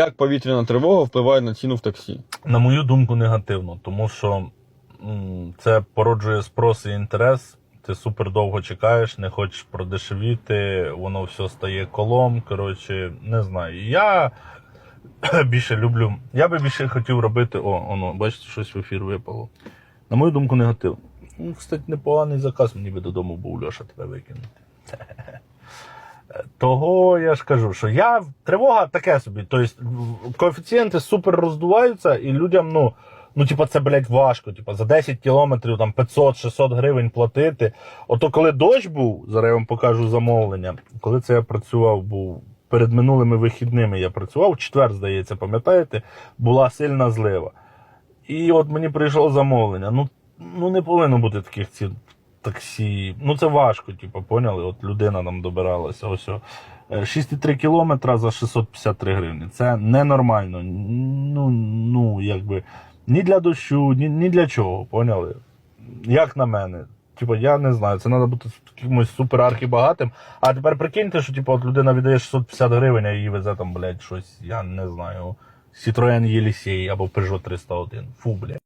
Як повітряна тривога впливає на ціну в таксі? На мою думку, негативно, тому що це породжує спрос і інтерес. Ти супер довго чекаєш, не хочеш продешевіти, воно все стає колом. Коротше, не знаю. Я більше люблю. Я би більше хотів робити. О, воно, бачите, щось в ефір випало. На мою думку, негативно. Ну, кстати, непоганий заказ мені би додому був Льоша тебе викинути. Того я ж кажу, що я тривога таке собі. Тобто коефіцієнти супер роздуваються, і людям, ну, ну, типа, це, блядь, важко. Типа, за 10 кілометрів там 500-600 гривень платити. Ото коли дощ був, зараз я вам покажу замовлення. Коли це я працював, був перед минулими вихідними я працював, четвер, здається, пам'ятаєте, була сильна злива. І от мені прийшло замовлення. Ну, ну не повинно бути таких цін таксі. Ну це важко, типу, поняли? От людина нам добиралася. Ось. Е, 6,3 кілометра за 653 гривні. Це ненормально. Ну, ну, якби ні для дощу, ні, ні для чого, поняли? Як на мене. Типу, я не знаю, це треба бути якимось супер архібагатим. А тепер прикиньте, що типу, от людина віддає 650 гривень, а її везе там, блядь, щось, я не знаю, Citroen Єлісей або Peugeot 301. Фу, блядь.